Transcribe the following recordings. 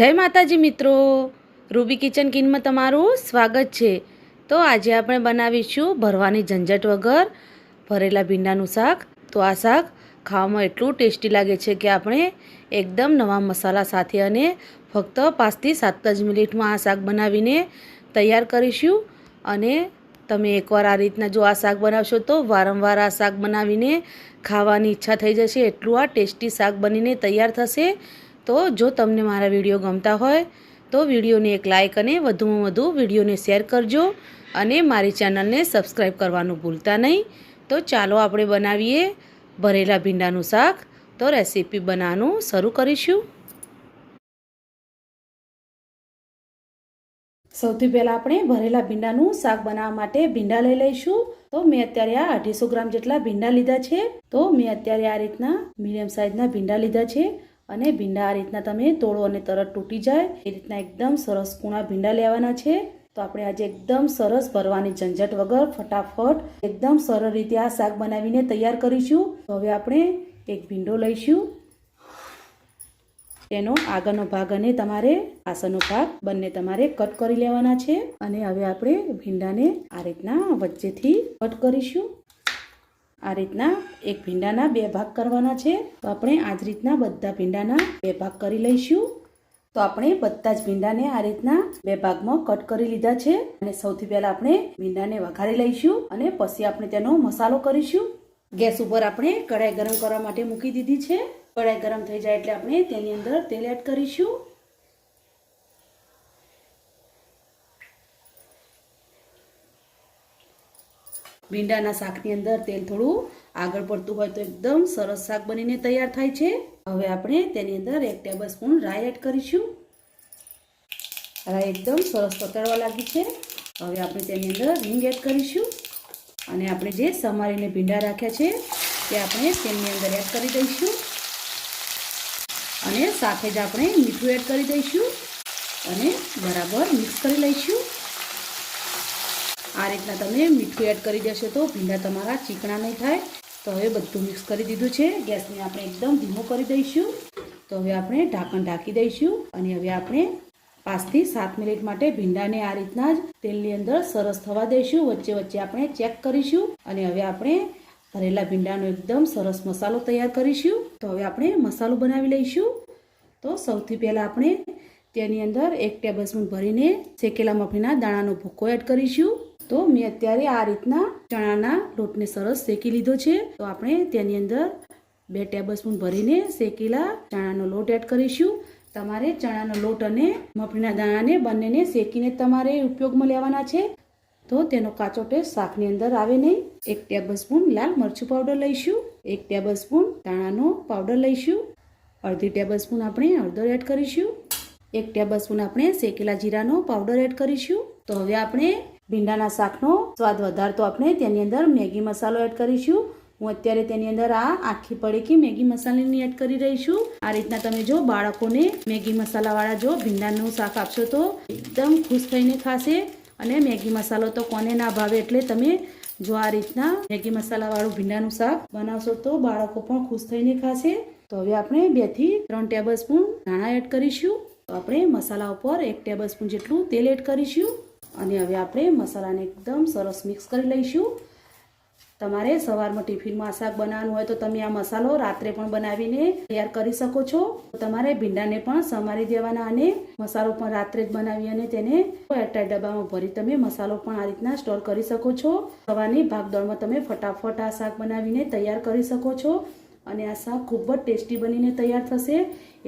જય માતાજી મિત્રો. રૂબી કિચન કિનમાં તમારું સ્વાગત છે. તો આજે આપણે બનાવીશું ભરવાની ઝંઝટ વગર ભરેલા ભીંડાનું શાક. તો આ શાક ખાવામાં એટલું ટેસ્ટી લાગે છે કે આપણે એકદમ નવા મસાલા સાથે અને ફક્ત પાંચથી સાત જ મિનિટમાં આ શાક બનાવીને તૈયાર કરીશું. અને તમે એકવાર આ રીતના જો આ શાક બનાવશો તો વારંવાર આ શાક બનાવીને ખાવાની ઈચ્છા થઈ જશે. એટલું આ ટેસ્ટી શાક બનીને તૈયાર થશે. તો જો તમને મારા વીડિયો ગમતા હોય, તો વિડીયોને એક લાઇક અને વધુમાં વધુ વિડીયોને શેર કરજો અને મારી ચેનલને સબસ્ક્રાઈબ કરવાનું ભૂલતા નહીં. તો ચાલો આપણે બનાવીએ ભરેલા ભીંડાનું શાક. તો રેસીપી બનાવવાનું શરૂ કરીશું. સૌથી પહેલાં આપણે ભરેલા ભીંડાનું શાક બનાવવા માટે ભીંડા લઈ લઈશું. તો મેં અત્યારે આ અઢીસો ગ્રામ જેટલા ભીંડા લીધા છે. તો મેં અત્યારે આ રીતના મીડિયમ સાઇઝના ભીંડા લીધા છે. અને ભીંડા આ રીતના તમે તોડો અને તરત તૂટી જાય. એ રીતના એકદમ સરસ કૂણા ભીંડા લેવાના છે. તો આપણે આજે એકદમ સરસ ભરવાની ઝંઝટ વગર ફટાફટ એકદમ સરળ રીતે આ શાક બનાવીને તૈયાર કરીશું. તો હવે આપણે એક ભીંડો લઈશું. તેનો આગળનો ભાગ અને તમારે પાછળનો ભાગ બંને તમારે કટ કરી લેવાના છે. અને હવે આપણે ભીંડાને આ રીતના વચ્ચેથી કટ કરીશું. આ રીતના એક ભીંડાના બે ભાગ કરવાના છે. તો આપણે આ જ રીતના બધા ભીંડાના બે ભાગ કરી લઈશું. તો આપણે બધા જ ભીંડાને આ રીતના બે ભાગમાં કટ કરી લીધા છે. અને સૌથી પહેલા આપણે ભીંડાને વઘારી લઈશું અને પછી આપણે તેનો મસાલો કરીશું. ગેસ ઉપર આપણે કઢાઈ ગરમ કરવા માટે મૂકી દીધી છે. કઢાઈ ગરમ થઈ જાય એટલે આપણે તેની અંદર તેલ એડ કરીશું. ભીંડાના શાકની અંદર તેલ થોડું આગળ પડતું હોય તો એકદમ સરસ શાક બનીને તૈયાર થાય છે. હવે આપણે તેની અંદર એક ટેબલ સ્પૂન રાઈ એડ કરીશું. રાઈ એકદમ સરસ પકડવા લાગી છે. હવે આપણે તેની અંદર રીંગ એડ કરીશું. અને આપણે જે સમારીને ભીંડા રાખ્યા છે, તે આપણે તેની અંદર એડ કરી દઈશું. અને સાથે જ આપણે મીઠું એડ કરી દઈશું. અને બરાબર મિક્સ કરી લઈશું. આ રીતના તમે મીઠું એડ કરી દેશો તો ભીંડા તમારા ચીકણા નહીં થાય. તો હવે બધું મિક્સ કરી દીધું છે. ગેસને આપણે એકદમ ધીમો કરી દઈશું. તો હવે આપણે ઢાંકણ ઢાંકી દઈશું અને હવે આપણે પાંચથી સાત મિનિટ માટે ભીંડાને આ રીતના જ તેલની અંદર સરસ થવા દઈશું. વચ્ચે વચ્ચે આપણે ચેક કરીશું અને હવે આપણે ભરેલા ભીંડાનો એકદમ સરસ મસાલો તૈયાર કરીશું. તો હવે આપણે મસાલો બનાવી લઈશું. તો સૌથી પહેલાં આપણે તેની અંદર એક ટેબલ સ્પૂન ભરીને શેકેલા મફીના દાણાનો ભૂકો એડ કરીશું. તો મેં અત્યારે આ રીતના ચણાના લોટને સરસ શેકી લીધો છે. તો આપણે તેની અંદર બે ટેબલ સ્પૂન ભરીને શેકેલા ચણાનો લોટ એડ કરીશું. તમારે ચણાનો લોટ અને મફળીના દાણાને બંનેને શેકીને તમારે ઉપયોગમાં લેવાના છે. તો તેનો કાચો ટેસ્ટ શાકની અંદર આવે નહીં. એક ટેબલ લાલ મરચું પાવડર લઈશું. એક ટેબલ સ્પૂન દાણાનો પાવડર લઈશું. અડધી ટેબલ સ્પૂન આપણે હળદર એડ કરીશું. એક ટેબલ સ્પૂન આપણે શેકેલા જીરાનો પાવડર એડ કરીશું. તો હવે આપણે ભીંડાના શાકનો સ્વાદ વધારતો આપણે તેની અંદર મેગી મસાલો એડ કરીશું. હું અત્યારે તેની અંદર આ આખી પડીકી મેગી મસાલાની એડ કરી રહી છું. આ રીતના તમે જો બાળકોને મેગી મસાલાવાળા જો ભીંડાનું શાક આપશો તો એકદમ ખુશ થઈને ખાશે. અને મેગી મસાલો તો કોને ના ભાવે એટલે તમે જો આ રીતના મેગી મસાલાવાળું ભીંડાનું શાક બનાવશો તો બાળકો પણ ખુશ થઈને ખાશે. તો હવે આપણે બેથી ત્રણ ટેબલ સ્પૂન ધાણા એડ કરીશું. તો આપણે મસાલા ઉપર એક ટેબલ સ્પૂન જેટલું તેલ એડ કરીશું. અને હવે આપણે મસાલાને એકદમ સરસ મિક્સ કરી લઈશું. તમારે સવારમાં ટિફિનમાં શાક બનાવવાનું હોય તો તમે આ મસાલો રાત્રે પણ બનાવીને તૈયાર કરી શકો છો. તમારે ભીંડાને પણ સમારી દેવાના અને મસાલો પણ રાત્રે જ બનાવી અને તેને એરટાઈટ ડબ્બામાં ભરી તમે મસાલો પણ આ રીતના સ્ટોર કરી શકો છો. સવારની ભાગદોડમાં તમે ફટાફટ આ શાક બનાવીને તૈયાર કરી શકો છો. અને આ શાક ખૂબ જ ટેસ્ટી બનીને તૈયાર થશે.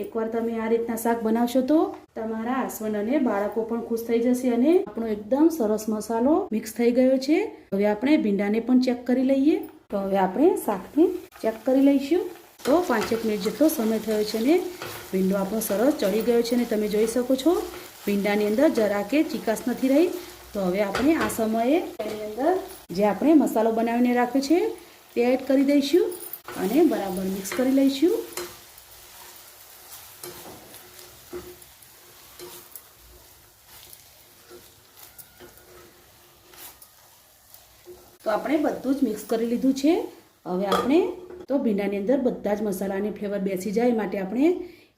એકવાર તમે આ રીતના શાક બનાવશો તો તમારા હસબન્ડ અને બાળકો પણ ખુશ થઈ જશે અને આપણો એકદમ સરસ મસાલો મિક્સ થઈ ગયો છે. હવે આપણે ભીંડાને પણ ચેક કરી લઈએ. તો હવે આપણે શાકને ચેક કરી લઈશું. તો પાંચેક મિનિટ જેટલો સમય થયો છે ને ભીંડો આપણો સરસ ચડી ગયો છે ને તમે જોઈ શકો છો. ભીંડાની અંદર જરા કે ચીકાશ નથી રહી. તો હવે આપણે આ સમયે એની અંદર જે આપણે મસાલો બનાવીને રાખ્યો છે તે એડ કરી દઈશું. અને બરાબર મિક્સ કરી લઈશું. તો આપણે બધું જ મિક્સ કરી લીધું છે. હવે આપણે તો ભીંડાની અંદર બધા જ મસાલાની ફ્લેવર બેસી જાય માટે આપણે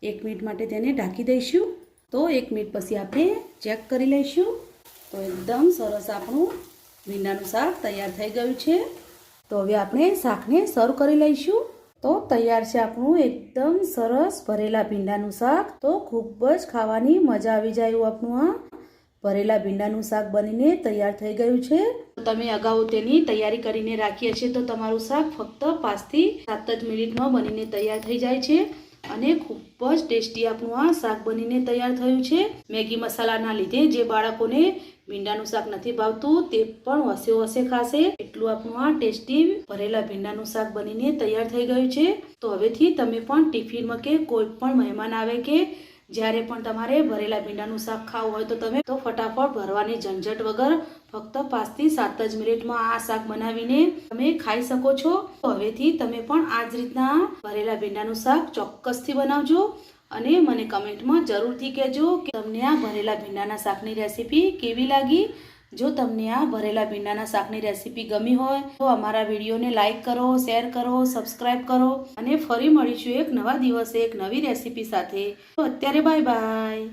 એક મિનિટ માટે તેને ઢાંકી દઈશું. તો એક મિનિટ પછી આપણે ચેક કરી લઈશું. તો એકદમ સરસ આપણું ભીંડાનું શાક તૈયાર થઈ ગયું છે. તો હવે આપણે શાકને સર્વ કરી લઈશું. તો તૈયાર છે આપણું એકદમ સરસ ભરેલા ભીંડાનું શાક. તો ખૂબ જ ખાવાની મજા આવી જાય આપણું આ ભરેલા ભીંડાનું શાક બનીને તૈયાર થઈ ગયું છે. તમે અગાઉ તેની તૈયારી કરીને રાખીએ છીએ તો તમારું શાક ફક્ત પાંચથી સાત જ મિનિટમાં બનીને તૈયાર થઈ જાય છે. અને ખૂબ જ ટેસ્ટી આપણું આ શાક બનીને તૈયાર થયું છે. મેગી મસાલાના લીધે જે બાળકોને ભીંડાનું શાક નથી ભાવતું, તે પણ વસે વસે ખાશે. એટલું આપણું આ ટેસ્ટી ભરેલા ભીંડાનું શાક બનીને તૈયાર થઈ ગયું છે. તો હવેથી તમે પણ ટિફિનમાં કે કોઈ પણ મહેમાન આવે કે જ્યારે પણ તમારે ભરેલા ભીંડાનું શાક ખાવું હોય તો તમે તો ફટાફટ ભરવાની ઝંઝટ વગર ફક્ત પાંચથી સાત જ મિનિટમાં આ શાક બનાવીને તમે ખાઈ શકો છો. હવેથી તમે પણ આ જ રીતના ભરેલા ભીંડાનું શાક ચોક્કસથી બનાવજો અને મને કમેન્ટમાં જરૂરથી કહેજો કે તમને આ ભરેલા ભીંડાના શાકની રેસીપી કેવી લાગી જો તમને આ ભરેલા ભીંડાના શાકની રેસીપી ગમી હોય, તો અમારા વિડીયોને લાઇક કરો, શેર કરો, સબસ્ક્રાઇબ કરો અને ફરી મળીશું એક નવા દિવસે એક નવી રેસીપી સાથે. તો અત્યારે બાય બાય.